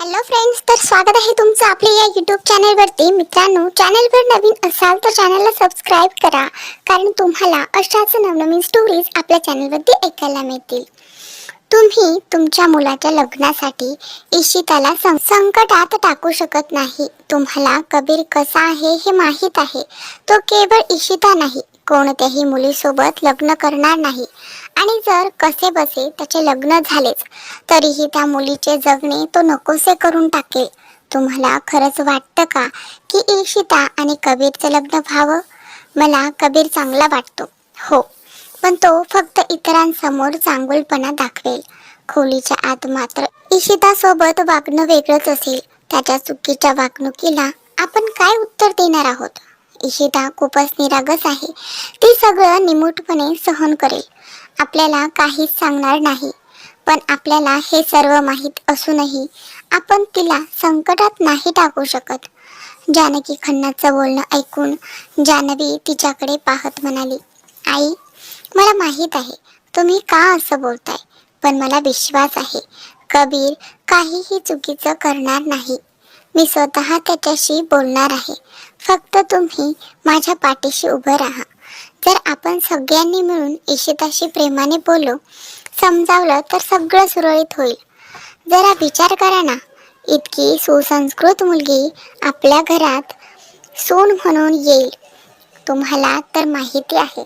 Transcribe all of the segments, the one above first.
Hello friends तर स्वागत आहे तुमचं आपल्या या यूट्यूब चॅनलवरती मित्रांनो चॅनलवर नवीन असाल तर चॅनलला सबस्क्राईब करा. कारण तुम्हाला अशाच नवनवीन स्टोरीज आपल्या चॅनलवरती ऐकायला मिळतील. तुम्ही तुमच्या मुलाच्या लग्नासाठी इशिताला सं संकटात टाकू शकत नाही. तुम्हाला कबीर कसा आहे हे माहीत आहे. तो केवळ इशिता नाही. कोणत्याही मुलीसोबत लग्न करणार नाही. आणि जर कसे बसे त्याचे लग्न झालेच तरीही त्या मुलीचे जगणे तो नकोसे करून टाकेल. तुम्हाला खरंच वाटतं का की इशिता आणि कबीरचं लग्न व्हावं? मला कबीर चांगला वाटतो. हो. पण तो फक्त इतरांसमोर चांगुलपणा दाखवेल. खोलीच्या आत मात्र इशितासोबत वागणं वेगळंच असेल. त्याच्या चुकीच्या वागणुकीला आपण काय उत्तर देणार आहोत? इशिता खूपच निरागस आहे. ती सगळं निमूटपणे सहन करेल. आपल्याला काहीच सांगणार नाही. पण आपल्याला हे सर्व माहीत असूनही आपण तिला संकटात नाही टाकू शकत. जानकी खन्नाचं बोलणं ऐकून जानवी तिच्याकडे पाहत म्हणाली आई मला माहीत आहे तुम्ही का असं बोलताय? पण मला विश्वास आहे कबीर काहीही चुकीचं करणार नाही. मी स्वतः त्याच्याशी बोलणार आहे. फक्त तुम्ही माझ्या पाठीशी उभं राहा. जर आपण सगळ्यांनी मिळून इशिताशी प्रेमाने बोललो समजावलं तर सगळं सुरळीत होईल. जरा विचार करा ना इतकी सुसंस्कृत मुलगी आपल्या घरात सून म्हणून येईल. तुम्हाला तर माहिती आहे.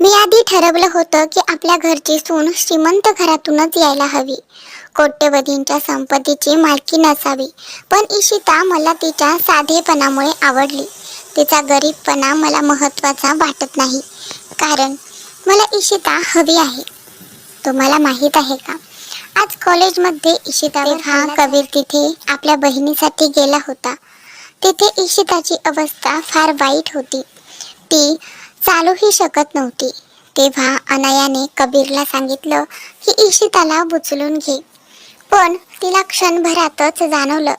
मी आधी ठरवलं होतं की आपल्या घरची सून श्रीमंत घरातूनच यायला हवी. कोट्यवधींच्या संपत्तीची मालकी नसावी पण इशिता मला तिच्या साधेपणामुळे आवडली. तिचा गरीबपणा मला महत्त्वाचा वाटत नाही. कारण मला इशिता हवी आहे. तुम्हाला माहीत आहे का? आज कॉलेजमध्ये इशिता हा कबीर तिथे आपल्या बहिणीसाठी गेला होता. तिथे इशिताची अवस्था फार वाईट होती. ती चालूही शकत नव्हती. तेव्हा अनयाने कबीरला सांगितलं की इशिताला उचलून घे. पण तिला क्षणभरातच जाणवलं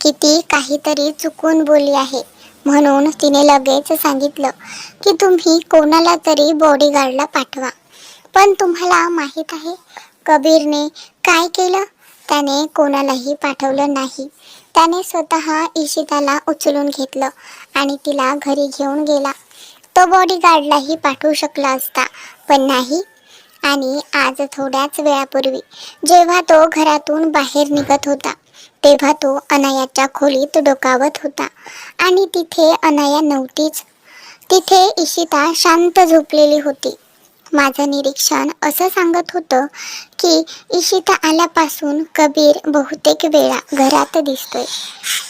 की ती काहीतरी चुकून बोलली आहे. म्हणून तिने लगेच सांगितलं की तुम्ही कोणाला तरी बॉडीगार्डला पाठवा. पण तुम्हाला माहीत आहे कबीरने काय केलं? त्याने कोणालाही पाठवलं नाही. त्याने स्वतः इशिताला उचलून घेतलं आणि तिला घरी घेऊन गेला. तो बॉडीगार्डलाही पाठवू शकला असता पण नाही. आणि आज थोड्याच वेळापूर्वी जेव्हा तो घरातून बाहेर निघत होता तेव्हा तो अनायाच्या खोलीत डोकावत होता. आणि तिथे अनाया नव्हतीच. तिथे इशिता शांत झोपलेली होती. माझं निरीक्षण असं सांगत होतं की इशिता आल्यापासून कबीर बहुतेक वेळा घरात दिसतोय.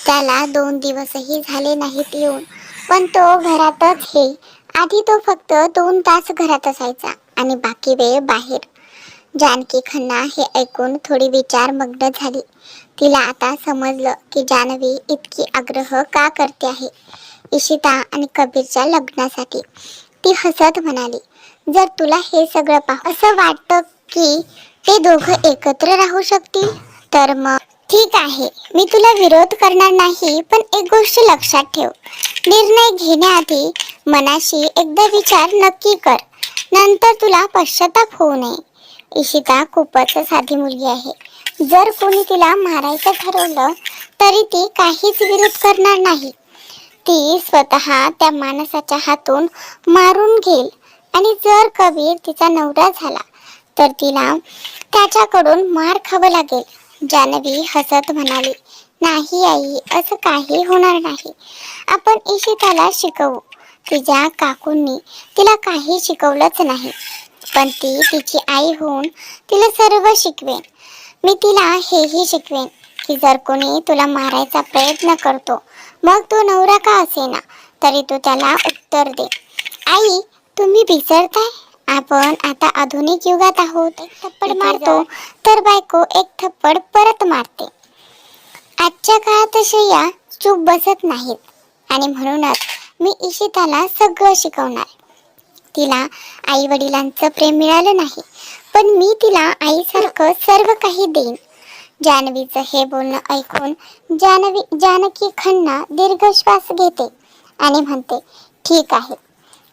त्याला दोन दिवसही झाले नाहीत येऊन पण तो घरातच हे आधी तो फक्त दोन तास घरात असायचा आणि बाकी वेळ बाहेर. जानकी खन्ना हे ऐकून थोडी विचारमग्न झाली. तिला आता समजलं की जानवी इतकी आग्रह का करते आहे? इशिता आणि कबीरच्या लग्नासाठी. ती हसत म्हणाली जर तुला हे सगळं पाह असं वाटतं की ते दोघं एकत्र राहू शकतील? तर मग ठीक आहे मी तुला विरोध करणार नाही पण एक गोष्ट लक्षात ठेव. निर्णय घेण्याआधी मनाशी एकदा विचार नक्की कर. नंतर तुला पश्चाताप होऊ नये. इशिता खूपच साधी मुलगी आहे. जर कोणी तिला मारायचं ठरवलं तरी ती काहीच विरोध करणार नाही. ती स्वतः त्या माणसाच्या हातून मारून घेईल. आणि जर कबीर तिचा नवरा झाला तर तिला त्याच्याकडून मार खावं लागेल. जानवी हसत म्हणाली नाही आई असं काही होणार नाही. आपण इशिताला शिकवू. तिच्या काकूंनी तिला काही शिकवलंच नाही. पण ती तिची आई होऊन तिला सर्व शिकवेन. मी तिला हेही शिकवेन की जर कोणी तुला मारायचा प्रयत्न करतो मग तो नवरा का असेना? तरी तू त्याला उत्तर दे. आई तुम्ही विसरताय आपण आता आधुनिक युगात आहोत. एक थप्पड मारतो तर बायको एक थप्पड परत मारते. आजच्या काळात स्त्रिया चूप बसत नाहीत. आणि म्हणूनच मी इशिताला सगळं शिकवणार. तिला आई वडिलांचं प्रेम मिळालं नाही. पण मी तिला आईसारखं सर्व काही देईन. जानवीचं हे बोलणं ऐकून जानवी जानकी खन्ना दीर्घ श्वास घेते आणि म्हणते ठीक आहे.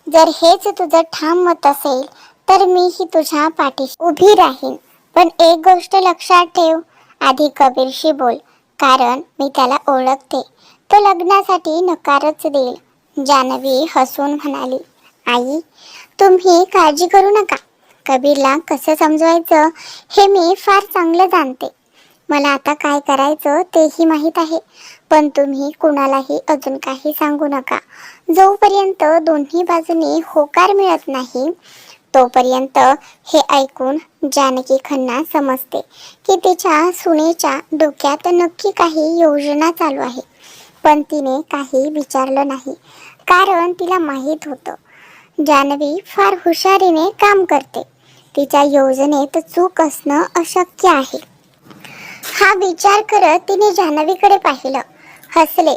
जर हेच तुझं ठाम मत असेल तर मीही तुझ्या पाठीशी उभी राहीन. पण एक गोष्ट लक्षात ठेव आधी कबीरशी बोल. कारण मी त्याला ओळखते. तो लग्नासाठी नकारच देईल. जानवी हसून म्हणाली आई तुम्ही काळजी करू नका. कबीरला कसं समजवायचं हे मी फार चांगलं जाणते. मला आता काय करायचं तेही माहीत आहे. पण तुम्ही कुणालाही अजून काही सांगू नका. जोपर्यंत दोन्ही बाजूनी होकार मिळत नाही तोपर्यंत हे ऐकून जानकी खन्ना समजते की तिच्या सुनेच्या डोक्यात नक्की काही योजना चालू आहे. पण तिने काही विचारलं नाही कारण तिला माहीत होतं. जानवी फार हुशारीने काम करते. तिच्या योजनेत चूक असणं अशक्य आहे. हा विचार करत तिने जान्हवीकडे पाहिलं. हसले.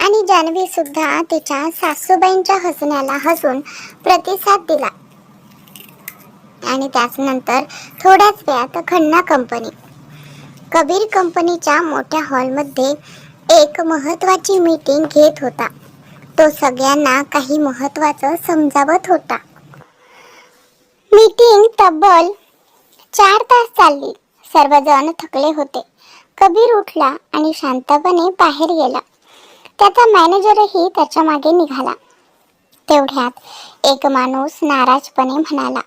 आणि जान्हवी सुद्धा तिच्या सासूबाईंच्या हसण्याला हसून प्रतिसाद दिला. आणि त्याचनंतर थोड्याच वेळात खन्ना कंपनी. कबीर कंपनीच्या मोठ्या हॉलमध्ये एक महत्वाची मीटिंग घेत होता. तो सगळ्यांना काही महत्वाचं समजावत होता. मीटिंग तब्बल चार तास चालली. सर्वजण थकले होते. कबीर उठला आणि शांतपणे बाहेर गेला. त्याचा मॅनेजरही त्याच्यामागे निघाला. तेवढ्यात एक माणूस नाराजपणे म्हणाला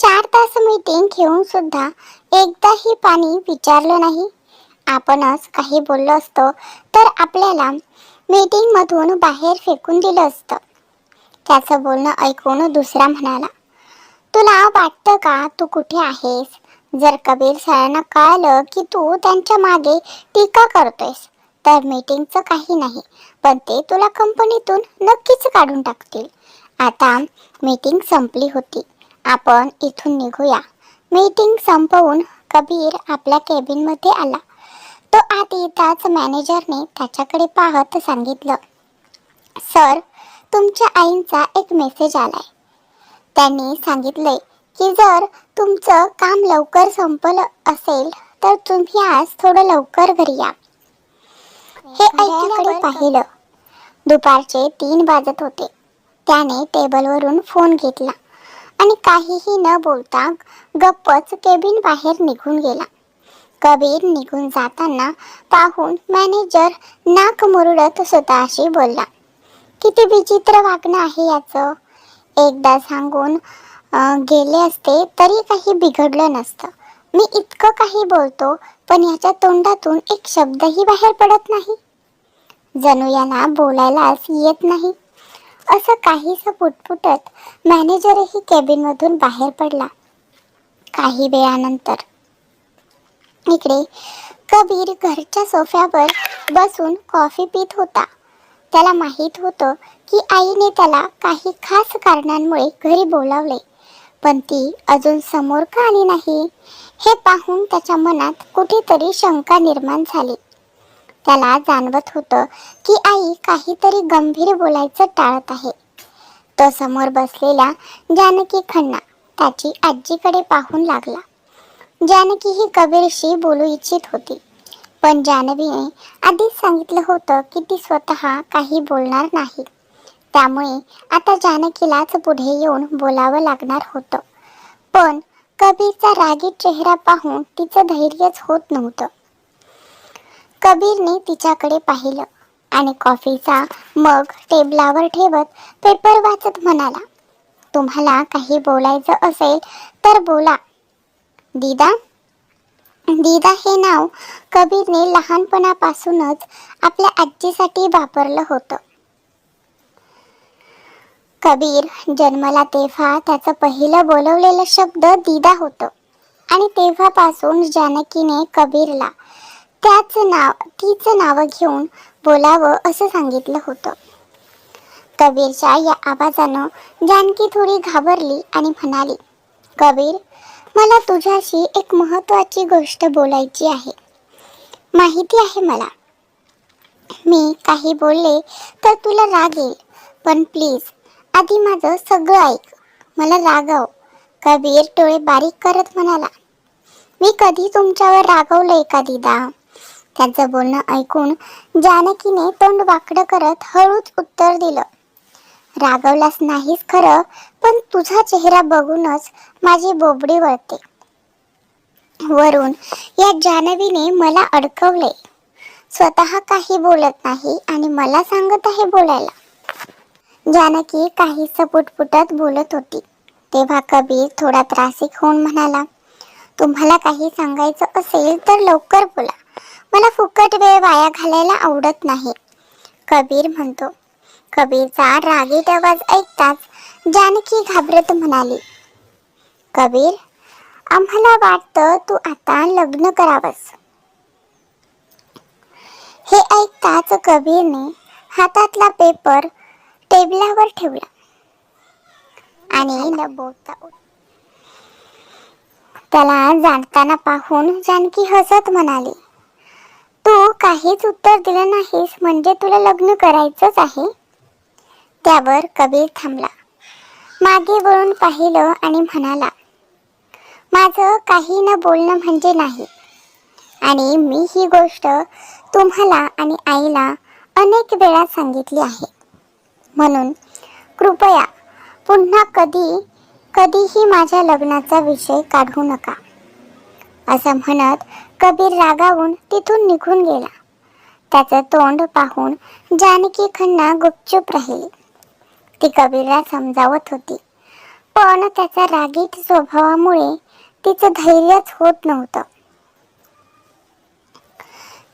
चार तास मीटिंग घेऊन सुद्धा एकदाही पाणी विचारलं नाही. आपणच काही बोललो असतो तर आपल्याला मीटिंगमधून बाहेर फेकून दिलं असतं. त्याचं बोलणं ऐकून दुसरा म्हणाला तुला वाटतं का तू कुठे आहेस? जर कबीर सरांना कळलं की तू त्यांच्या मागे टीका करतोयस तर मीटिंगचं काही नाही पण ते तुला कंपनीतून नक्कीच काढून टाकतील. आता मीटिंग संपली होती. आपण इथून निघूया. मीटिंग संपवून कबीर आपल्या केबिनमध्ये आला. तो आत येताच मॅनेजरने त्याच्याकडे पाहत सांगितलं सर तुमच्या आईंचा एक मेसेज आलाय. त्यांनी सांगितले की जर तुमचं काम लवकर संपलं असेल तर तुम्ही आज थोडं लवकर घरी या. हे ऐकल्याकडे पाहिलं. दुपारचे तीन वाजत होते. त्याने टेबलवरून फोन घेतला आणि काहीही न बोलता गप्पच केबिन बाहेर निघून गेला. कबीर निघून जाताना पाहून मॅनेजर नाक मुरडत स्वतःशी बोलला किती विचित्र वागणं आहे याचं. एकदा सांगून गेले असते तरी काही बिघडलं नसतं. मी इतकं काही बोलतो पण याच्या तोंडातून एक शब्दही बाहेर पडत नाही. जणू यांना बोलायलाच येत नाही. असं काहीसं पुटपुटत मॅनेजरही कॅबिनमधून बाहेर पडला. काही वेळानंतर इकडे कबीर घरच्या सोफ्यावर बसून कॉफी पित होता. त्याला माहीत होतं की आईने त्याला काही खास कारणांमुळे घरी बोलावले. पण ती अजून समोर का आली नाही हे पाहून त्याच्या मनात कुठेतरी शंका निर्माण झाली. त्याला जाणवत होतं की आई काहीतरी गंभीर बोलायचं टाळत आहे. तो समोर बसलेला जानकी खन्ना त्याची आजीकडे पाहून लागला. जानकी ही कबीरशी बोलू इच्छित होती. पण जानवीने आधीच सांगितलं होतं की ती स्वतः काही बोलणार नाही. त्यामुळे आता जानकीलाच पुढे येऊन बोलावं लागणार होतं. पण कबीरचा रागी चेहरा पाहून तिचं धैर्यच होत नव्हतं. कबीरने तिच्याकडे पाहिलं आणि कॉफीचा मग टेबलावर ठेवत पेपर वाचत म्हणाला तुम्हाला काही बोलायचं असेल तर बोला. दीदा दीदा हे नाव कबीरने लहानपणापासूनच आपल्या आजीसाठी वापरलं होतं. कबीर जन्मला तेव्हा त्याचं पहिलं बोलवलेलं शब्द दीदा होतं आणि तेव्हापासून जानकीने कबीरला त्याच नाव तीच नावं घेऊन बोलावं असं सांगितलं होतं. कबीरच्या या आवाजानं जानकी थोडी घाबरली आणि म्हणाली कबीर मला तुझ्याशी एक महत्त्वाची गोष्ट बोलायची आहे. माहिती आहे मला. मी काही बोलले तर तुला राग येईल. पण प्लीज आधी माझं सगळं ऐक. मला रागव. कबीर डोळे बारीक करत म्हणाला. मी कधी तुमच्यावर रागवलंय का दिदा त्याचं बोलणं ऐकून जानकीने तोंड वाकडं करत हळूच उत्तर दिलं. रागवलास नाहीस खरं पण तुझा चेहरा बघूनच माझी बोबडी वळते. वरून या जानवीने मला अडकवले. स्वतः काही बोलत नाही आणि मला सांगत आहे बोलायला. जानकी काही सपुटपुटत बोलत होती. तेव्हा कबीर थोडा त्रासिक होऊन म्हणाला तुम्हाला काही सांगायचं असेल तर लवकर बोला. मला फुकट वेळ वाया घालायला आवडत नाही. कबीर म्हणतो कबीरचा रागीट आवाज ऐकताच जानकी घाबरत म्हणाली कबीर आम्हाला वाटतं तू आता लग्न करावंस. हे ऐकताच कबीरने हातातला पेपर टेबलावर ठेवला आणि न बोलता त्याला जाणताना पाहून जानकी हसत म्हणाली तू काहीच उत्तर दिलं नाहीस म्हणजे तुला लग्न करायचंच आहे? त्यावर कबीर थांबला. मागे वळून पाहिलं आणि म्हणाला माझं काही न बोलणं म्हणजे नाही. आणि मी ही गोष्ट तुम्हाला आणि आईला अनेक वेळा सांगितली आहे. म्हणून कृपया पुन्हा कधी कधीही माझ्या लग्नाचा विषय काढू नका. असं म्हणत कबीर रागावून तिथून निघून गेला. त्याचं तोंड पाहून जानकी खन्ना गुपचूप राहिली. ती कबीरला समजावत होती. पण त्याच्या रागीट स्वभावामुळे तिचं धैर्यच होत नव्हतं.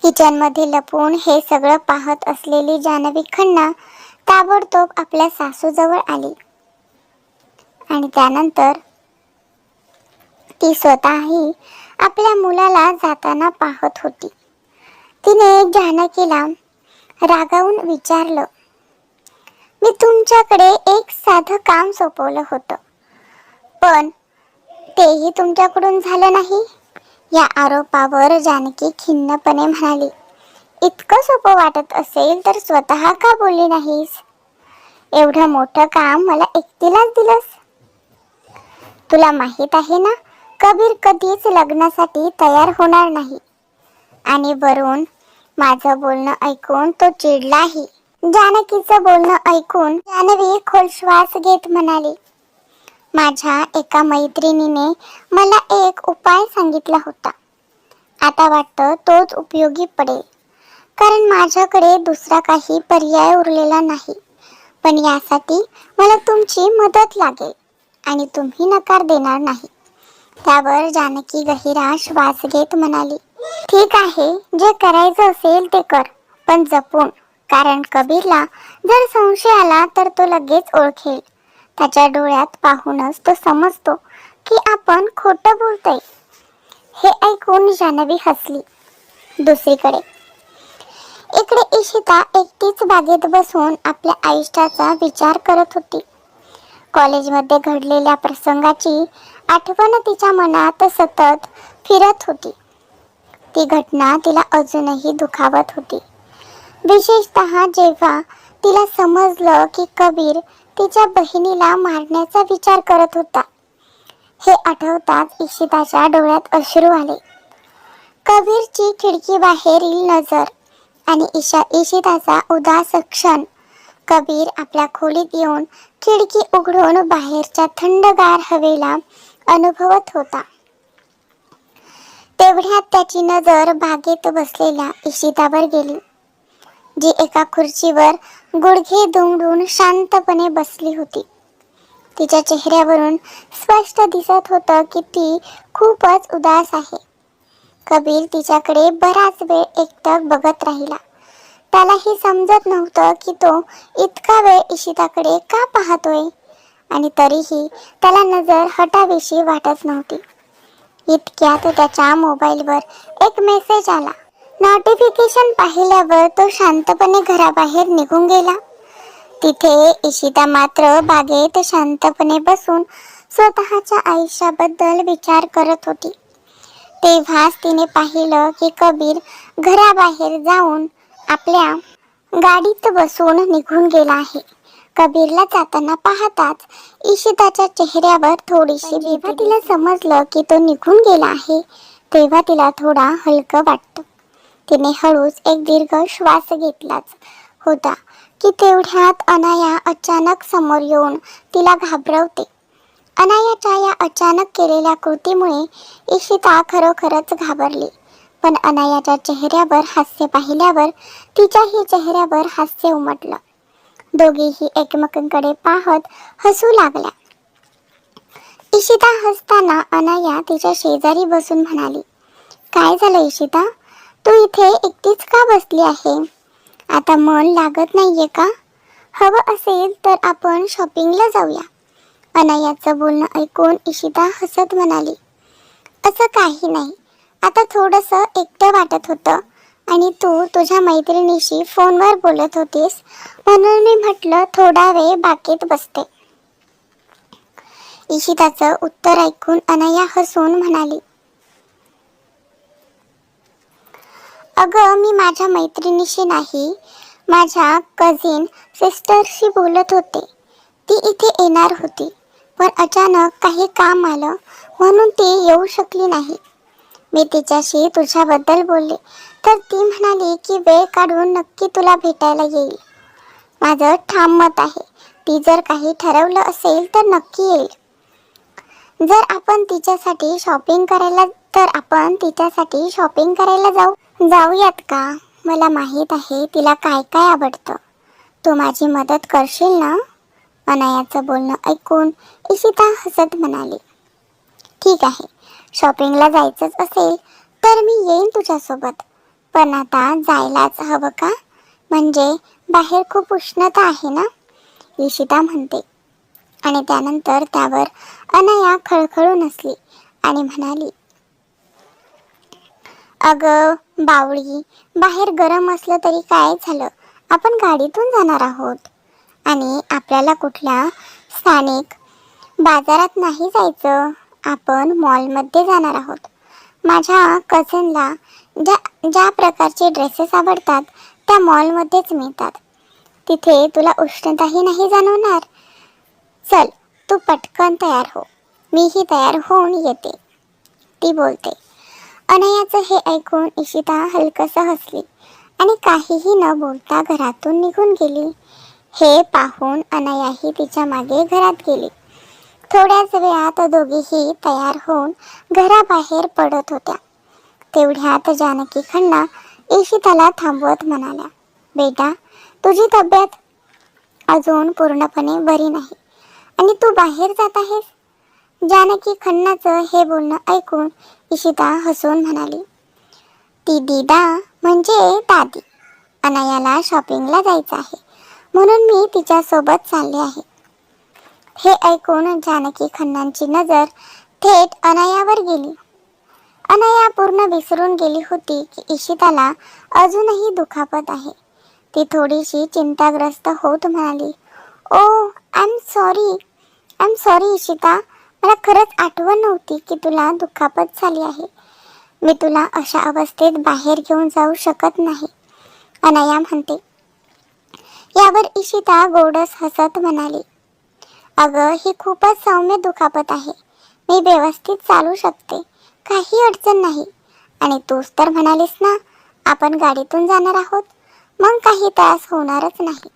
किचनमध्ये लपवून हे सगळं पाहत असलेली जानवी खन्ना ताबडतोब आपल्या सासूजवळ आली. आणि त्यानंतर ती स्वतःही आपल्या मुलाला जाताना पाहत होती. तिने जानकीला रागावून विचारलं मी तुमच्याकडे एक साधं काम सोपवलं होतं. पण तेही तुमच्याकडून झालं नाही? या आरोपावर जानकी खिन्नपणे म्हणाली इतकं सोपं वाटत असेल तर स्वतः का बोलली नाहीस? एवढं मोठं काम मला एकटीलाच दिलंस. तुला माहीत आहे ना कबीर कधीच लग्नासाठी तयार होणार नाही. आणि वरून माझं बोलणं ऐकून तो चिडलाही. जानकीचं बोलणं ऐकून जानवी खोल श्वास घेत म्हणाली माझ्या एका मैत्रिणीने मला एक उपाय सांगितला होता. आता वाटतं तोच उपयोगी पडेल. कारण माझ्याकडे दुसरा काही पर्याय उरलेला नाही. पण यासाठी मला तुमची मदत लागेल आणि तुम्ही नकार देणार नाही. त्यावर जानकी गहिरा श्वास घेत म्हणाली ठीक आहे जे करायचं असेल ते कर पण जपून. कारण कबीरला जर संशय आला तर तो लगेच ओळखेल. त्याच्या डोळ्यात पाहूनच तो समजतो की आपण खोटं बोलतोय. हे ऐकून जानवी हसली. दुसरीकडे इकडे इशिता एकटीच बागेत बसून आपल्या आयुष्याचा विचार करत होती. कॉलेजमध्ये घडलेल्या प्रसंगाची आठवण तिच्या मनात सतत फिरत होती. ती घटना तिला अजूनही दुखावत होती. विशेषतः जेव्हा तिला समजलं की कबीर तिच्या बहिणीला मारण्याचा विचार करत होता. हे आठवताच इशिताच्या डोळ्यात अश्रू आले. कबीरची खिडकी बाहेरील नजर आणि ईशा इशिताचा उदास क्षण. कबीर आपल्या खोलीत येऊन खिडकी उघडून बाहेरच्या थंडगार हवेला अनुभवत होता. तेवढ्यात त्याची नजर बागेत बसलेल्या इशितावर गेली. जी एका खुर्चीवर गुडघे दुमडून शांतपणे बसली होती. तिच्या चेहऱ्यावरून स्पष्ट दिसत होतं की ती खूपच उदास आहे. कबीर तिच्याकडे बराच वेळ एकटक बघत राहिला. त्यालाही समजत नव्हतं की तो इतका वेळ इशिताकडे का पाहतोय आणि तरीही त्याला नजर हटावीशी वाटत नव्हती. इतक्यात त्याच्या मोबाईलवर एक मेसेज आला. नोटिफिकेशन पाहिल्यावर तो शांतपणे घराबाहेर निघून गेला. तिथे इशिता मात्र बागेत शांतपणे बसून स्वतःच्या आयुष्याबद्दल विचार करत होती. तेव्हाच तिने पाहिलं की कबीर घराबाहेर जाऊन आपल्या गाडीत बसून निघून गेला आहे. कबीरला जाताना पाहताच इशिताच्या चेहऱ्यावर थोडीशी जेव्हा तिला समजलं की तो निघून गेला आहे तेव्हा तिला थोडा हलकं वाटतं. तिने हळूच एक दीर्घ श्वास घेतलाच होता की तेवढ्यात अनाया अचानक समोर येऊन तिला घाबरवते. अनायाच्या या अचानक केलेल्या कृतीमुळे इशिता खरोखरच घाबरली पण अनायाच्या चेहऱ्यावर हास्य पाहिल्यावर तिच्याही चेहऱ्यावर हास्य उमटलं. दोघेही एकमेकांकडे पाहत हसू लागल्या. इशिता हसताना अनाया तिच्या शेजारी बसून म्हणाली काय झालं इशिता तू इथे एकटीच का बसली आहे? आता मन लागत नाहीये का? हवं असेल तर आपण शॉपिंगला जाऊया. अनायाचं बोलणं ऐकून इशिता हसत म्हणाली असं काही नाही. आता थोडंसं एकटं वाटत होतं आणि तू तुझ्या मैत्रिणीशी फोनवर बोलत होतीस म्हणून मी म्हटलं थोडा वेळ बाकीत बसते. इशिताचं उत्तर ऐकून अनया हसून म्हणाली अगं मी माझ्या मैत्रिणीशी नाही. माझ्या कझिन सिस्टरशी बोलत होते. ती इथे येणार होती पण अचानक काही काम आलं म्हणून ती येऊ शकली नाही. मी तिच्याशी तुझ्याबद्दल बोलले तर ती म्हणाली की वेळ काढून नक्की तुला भेटायला येईल. माझं ठाम मत आहे ती जर काही ठरवलं असेल तर नक्की येईल. जर आपण तिच्यासाठी शॉपिंग करायला तर आपण तिच्यासाठी शॉपिंग करायला जाऊ. जाऊयात का? मला माहीत आहे तिला काय काय आवडतं. तू माझी मदत करशील ना? अनायाचं बोलणं ऐकून इशिता हसत म्हणाली. ठीक आहे शॉपिंगला जायचंच असेल तर मी येईन तुझ्यासोबत. पण आता जायलाच हवं का? म्हणजे बाहेर खूप उष्णता आहे ना? इशिता म्हणते. आणि त्यानंतर त्यावर अनया खळखळून असली आणि म्हणाली अगं बावळी बाहेर गरम असलं तरी काय झालं? आपण गाडीतून जाणार आहोत. आणि आपल्याला कुठल्या स्थानिक बाजारात नाही जायचं? आपण मॉलमध्ये जाणार आहोत. माझ्या कझनला ज्या ज्या प्रकारचे ड्रेसेस आवडतात त्या मॉलमध्येच मिळतात. तिथे तुला उष्णताही नाही जाणवणार? चल तू पटकन तयार हो. मीही तयार होऊन येते. ती बोलते अनयाचं हे ऐकून इशिता हलकसं हसली आणि काहीही न बोलता घरातून निघून गेली. हे पाहून अनयाही तिच्यामागे घरात गेली. थोड्याच वेळात दोघीही तयार होऊन घराबाहेर पडत होत्या. तेवढ्यात जानकी खन्ना इशिताला थांबवत म्हणाल्या बेटा तुझी तब्येत अजून पूर्णपणे बरी नाही आणि तू बाहेर जात आहेस? जानकी खन्नाचं हे बोलणं ऐकून इशिता हसून म्हणाली ती दीदा म्हणजे दादी. अनायाला शॉपिंगला जायचं आहे. म्हणून मी तिच्यासोबत चालले आहे. हे ऐकून जानकी खन्नांची नजर थेट अनायावर गेली. अनया पूर्ण विसरून गेली होती की इशिताला अजूनही दुखापत आहे. ती थोडीशी चिंताग्रस्त होत म्हणाली ओ I am sorry I am sorry Ishita. मला खरंच आठवण नव्हती की तुला दुखापत झाली आहे. मी तुला अशा अवस्थेत बाहेर घेऊन जाऊ शकत नाही. अनाया म्हणते. यावर इशिता गोडस हसत म्हणाली. अगं ही खूपच सौम्य दुखापत आहे. मी व्यवस्थित चालू शकते. काही अडचण नाही. आणि तूच तर म्हणालीस ना आपण गाडीतून जाणार आहोत. मग काही त्रास होणारच नाही.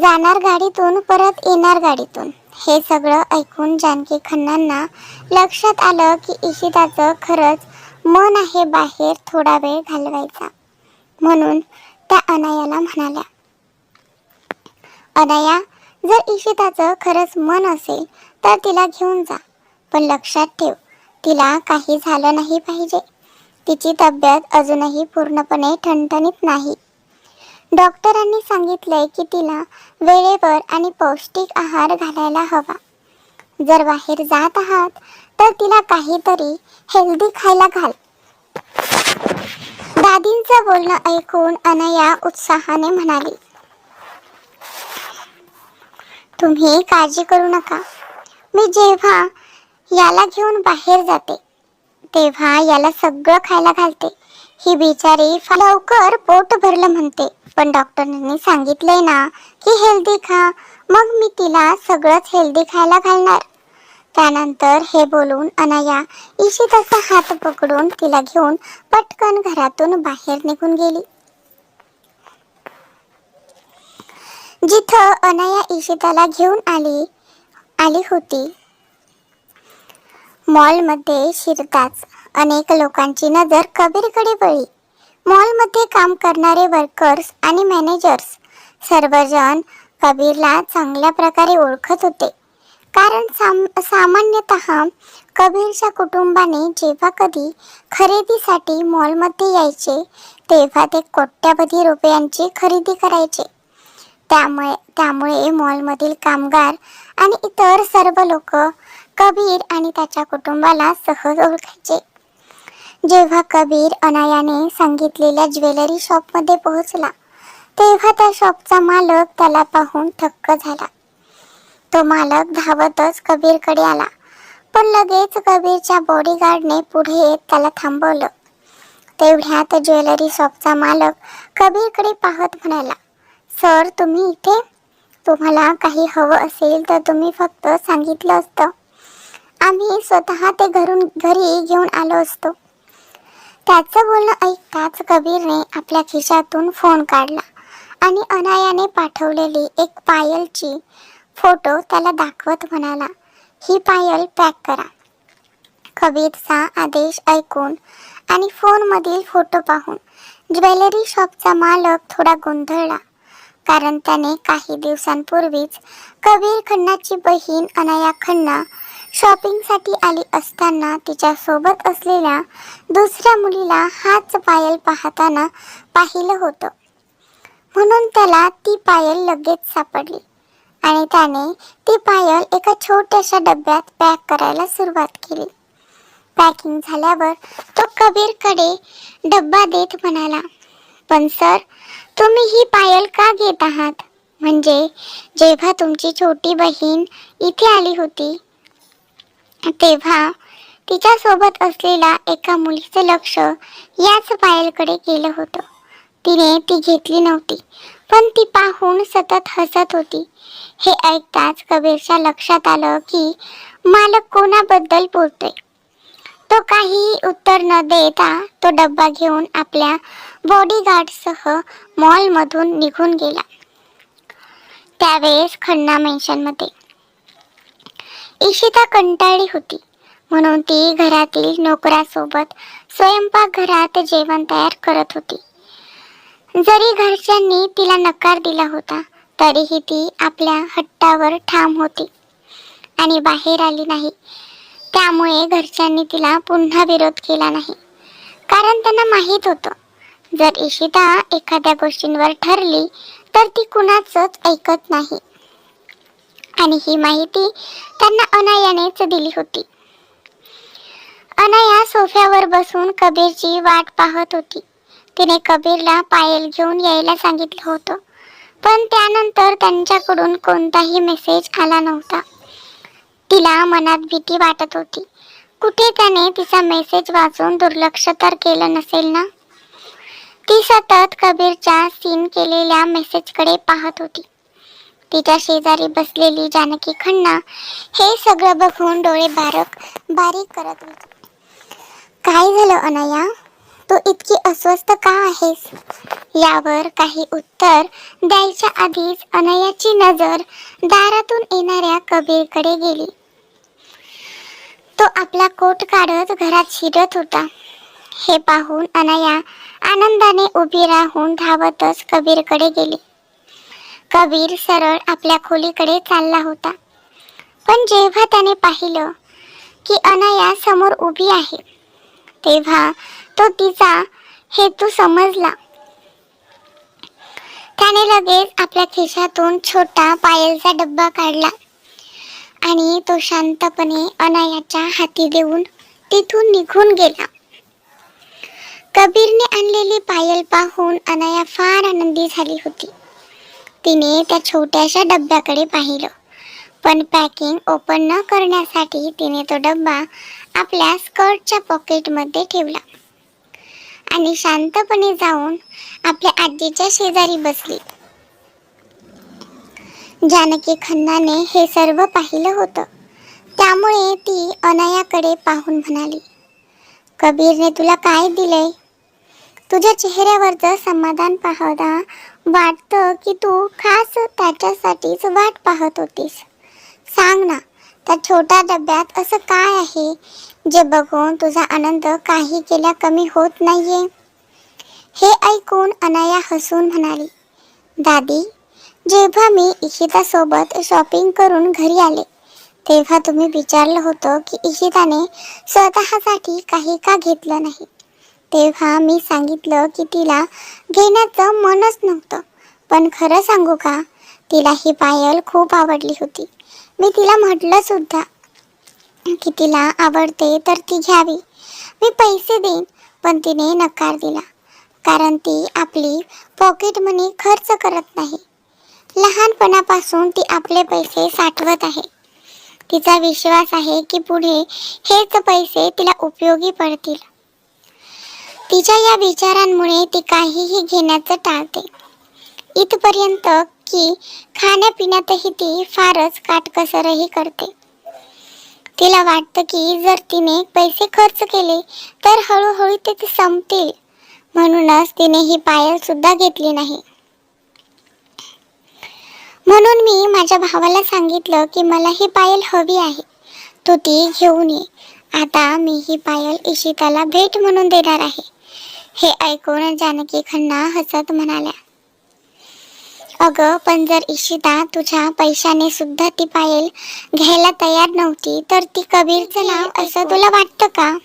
जाणार गाडीतून परत येणार गाडीतून. हे सगळं ऐकून जानकी खन्नांना लक्षात आलं की इशिताचं खरंच मन आहे बाहेर थोडा वेळ घालवायचा. म्हणून त्या अनायाला म्हणाल्या अनाया जर इशिताचं खरंच मन असेल तर तिला घेऊन जा पण लक्षात ठेव तिला काही झालं नाही पाहिजे. तिची तब्येत अजूनही पूर्णपणे ठणठणीत नाही. डॉक्टरांनी सांगितलंय की तिला वेळेवर आणि पौष्टिक आहार घालायला हवा. जर बाहेर जात आहात तर तिला काहीतरी हेल्दी खायला घाल. दादींचं बोलणं ऐकून अनया उत्साहाने म्हणाली तुम्ही काळजी करू नका. मी जेव्हा याला घेऊन बाहेर जाते तेव्हा याला सगळं खायला घालते. ही बिचारी लवकर पोट भरलं म्हणते. पण डॉक्टरांनी सांगितलंय ना की हेल्दी खा. मग मी तिला सगळंच हेल्दी खायला घालणार. त्यानंतर हे बोलून अनया इशिताचा हात पकडून तिला घेऊन पटकन घरातून बाहेर निघून गेली. जिथं अनया इशिताला घेऊन आली आली होती मॉलमध्ये शिरताच. अनेक लोकांची नजर कबीरकडे वळली मॉलमध्ये काम करणारे वर्कर्स आणि मॅनेजर्स सर्वजण कबीरला चांगल्या प्रकारे ओळखत होते. कारण साम सामान्यतः कबीरच्या कुटुंबाने जेव्हा कधी खरेदीसाठी मॉलमध्ये यायचे तेव्हा ते कोट्यावधी रुपयांची खरेदी करायचे. त्यामुळे त्यामुळे मॉलमधील कामगार आणि इतर सर्व लोक कबीर आणि त्याच्या कुटुंबाला सहज ओळखायचे. जेव्हा कबीर अनायाने सांगितलेल्या ज्वेलरी शॉपमध्ये पोहोचला तेव्हा त्या शॉपचा मालक त्याला पाहून थक्क झाला. तो मालक धावतच कबीरकडे आला पण लगेच कबीरच्या बॉडीगार्डने पुढे येत त्याला थांबवलं. तेवढ्यात ज्वेलरी शॉपचा मालक कबीरकडे पाहत म्हणाला सर तुम्ही इथे? तुम्हाला काही हवं असेल तर तुम्ही फक्त सांगितलं असतं. आम्ही स्वतः ते घरून घरी घेऊन आलो असतो. त्याचं बोलणं ऐकताच कबीरने आपल्या खिशातून फोन काढला. आणि अनायाने पाठवलेली एक पायलची फोटो त्याला दाखवत म्हणाला ही पायल पॅक करा. कबीरचा आदेश ऐकून आणि फोनमधील फोटो पाहून ज्वेलरी शॉपचा मालक थोडा गोंधळला. कारण त्याने काही दिवसांपूर्वीच कबीर खन्नाची बहीण अनाया खन्ना शॉपिंगसाठी आली असताना तिच्या सोबत असलेल्या दुसऱ्या मुलीला हाच पायल पाहताना पाहिलं होतं. म्हणून त्याला ती पायल लगेच सापडली आणि त्याने ती पायल एका छोट्याशा डब्यात पॅक करायला सुरुवात केली. पॅकिंग झाल्यावर तो कबीरकडे डब्बा देत म्हणाला पण सर तुम्ही ही पायल का घेत आहात? म्हणजे जेव्हा तुमची छोटी बहीण इथे आली होती तेव्हा तिच्यासोबत असलेल्या एका मुलीचं लक्ष याच पायलकडे गेलं होतं. तिने ती घेतली नव्हती पण ती पाहून सतत हसत होती. हे ऐकताच कबीरच्या लक्षात आलं की मालक कोणाबद्दल बोलतोय? तो काही उत्तर न देता तो डब्बा घेऊन आपल्या बॉडीगार्डसह मॉलमधून निघून गेला. त्यावेळेस खन्ना मेन्शनमध्ये इशिता कंटाळली होती. म्हणून ती घरातील नोकरासोबत स्वयंपाकघरात जेवण तयार करत होती. जरी घरच्यांनी तिला नकार दिला होता तरीही ती आपल्या हट्टावर ठाम होती आणि बाहेर आली नाही. त्यामुळे घरच्यांनी तिला पुन्हा विरोध केला नाही. कारण त्यांना माहीत होतं जर इशिता एखाद्या गोष्टींवर ठरली तर ती कुणाचंच ऐकत नाही. आणि ही माहिती त्यांना अनायानेच दिली होती. अनाया सोफ्यावर बसून कबीरची वाट पाहत होती. तिने कबीरला पायल घेऊन यायला सांगितलं होतं पण त्यानंतर त्यांच्याकडून कोणताही मेसेज आला नव्हता. तिला मनात भीती वाटत होती. कुठे त्याने तिचा मेसेज वाचून दुर्लक्ष तर केलं नसेल ना? ती सतत कबीरच्या सीन केलेल्या मेसेजकडे पाहत होती. तिच्या शेजारी बसलेली जानकी खन्ना हे सगळं बघून डोळे बारक बारीक करत होती. काय झालं अनया? तू इतकी अस्वस्थ का आहेस? यावर काही उत्तर द्यायच्या आधीच अनयाची नजर दारातून येणाऱ्या कबीरकडे गेली. तो आपला कोट काढत घरात शिरत होता. हे पाहून अनया आनंदाने उभी राहून धावतच कबीरकडे गेली. कबीर सरळ आपल्या खोलीकडे चालला होता. पण जेव्हा त्याने पाहिलं की अनया समोर उभी आहे तेव्हा तो तिचा हेतू समजला. त्याने लगेच आपल्या खिशातून छोटा पायलचा डब्बा काढला आणि तो शांतपणे अनायाच्या हाती देऊन तिथून निघून गेला. कबीरने आणलेली पायल पाहून अनाया फार आनंदी झाली होती. तिने त्या छोट्याशा डब्याकडे पाहिलं. पण पॅकिंग ओपन न करण्यासाठी तिने तो डब्बा आपल्या स्कर्टच्या पॉकेटमध्ये ठेवला. आणि शांतपणे जाऊन आपल्या आजीच्या शेजारी बसली. जानकी खन्नाने हे सर्व पाहिलं होतं. त्यामुळे ती अनायाकडे पाहून म्हणाली कबीरने तुला काय दिलंय? तुझ्या चेहऱ्यावरचं समाधान पाहता वाटतं की तू खास त्याच्यासाठीच वाट पाहत होतीस. सांग ना त्या छोट्या डब्यात असं काय आहे जे बघून तुझा आनंद काही केल्या कमी होत नाहीये? हे ऐकून अनाया हसून म्हणाली दादी जेव्हा मी इशितासोबत शॉपिंग करून घरी आले तेव्हा तुम्ही विचारलं होतं की इशिताने स्वतःसाठी काही का घेतलं नाही? तेव्हा मी सांगितलं की तिला घेण्याचं मनच नव्हतं. पण खरं सांगू का? तिला ही पायल खूप आवडली होती. मी तिला म्हटलं सुद्धा की तिला आवडते तर ती घ्यावी. मी पैसे देईन पण तिने नकार दिला. कारण ती आपली पॉकेट मनी खर्च करत नाही. लहानपणापासून ती आपले पैसे साठवत आहे. तिचा विश्वास आहे की पुढे हेच पैसे तिला उपयोगी पडतील. तिच्या या विचारांमुळे ती काहीही घेण्याचं टाळते. इथपर्यंत की खाण्यापिण्यातही ती फारच काटकसरही करते. तिला वाटतं की जर तिने पैसे खर्च केले तर हळूहळू ते ते संपतील. म्हणूनच तिने ही पायल सुद्धा घेतली नाही. म्हणून मी माझ्या भावाला सांगितलं की मला ही पायल हवी आहे. तू ती घेऊन ये. आता मी ही पायल इशिताला भेट म्हणून देणार आहे. हे ऐकून जानकी खन्ना हसत म्हणाल्या अगं पण जर इशिता तुझ्या पैशाने सुद्धा ती पायल घ्यायला तयार नव्हती तर ती कबीरचं नाव असं तुला वाटतं का?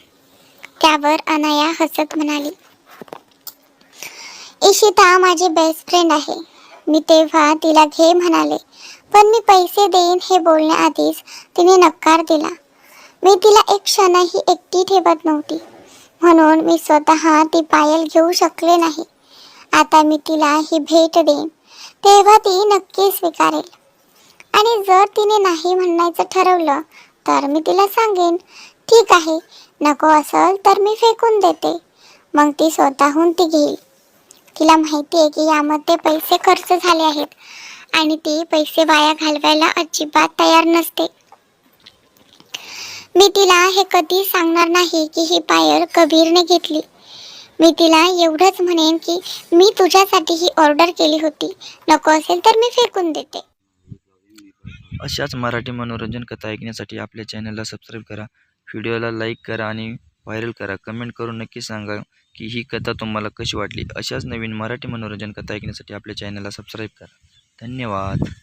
त्यावर अनाया हसत म्हणाली इशिता माझी बेस्ट फ्रेंड आहे. मी तेव्हा तिला घे म्हणाले पण मी पैसे देईन हे बोलण्याआधीच तिने नकार दिला. मी तिला एक क्षणही एकटी ठेवत नव्हती. म्हणून मी स्वतः ती पायल घेऊ शकले नाही. आता मी तिला ही भेट देईन. तेव्हा ती नक्की स्वीकारेल. आणि जर तिने नाही म्हणायचं ठरवलं तर मी तिला सांगेन ठीक आहे नको असेल तर मी फेकून देते. मग ती स्वतःहून ती घेईल. तिला माहिती आहे की यामध्ये पैसे खर्च झाले आहेत आणि ती पैसे वाया घालवायला अजिबात तयार नसते. मी तिला हे कधी सांगणार नाही की ही पायल कबीरने घेतली. मी तिला एवढंच म्हणेन की मी तुझ्यासाठी ही ऑर्डर केली होती. नको असेल तर मी फेकून देते. अशाच मराठी मनोरंजन कथा ऐकण्यासाठी आपल्या चॅनलला सबस्क्राईब करा व्हिडिओला लाईक करा आणि व्हायरल करा. कमेंट करून नक्की सांगा की ही कथा तुम्हाला कशी वाटली. अशाच नवीन मराठी मनोरंजन कथा ऐकण्यासाठी आपल्या चॅनलला सबस्क्राईब करा. धन्यवाद.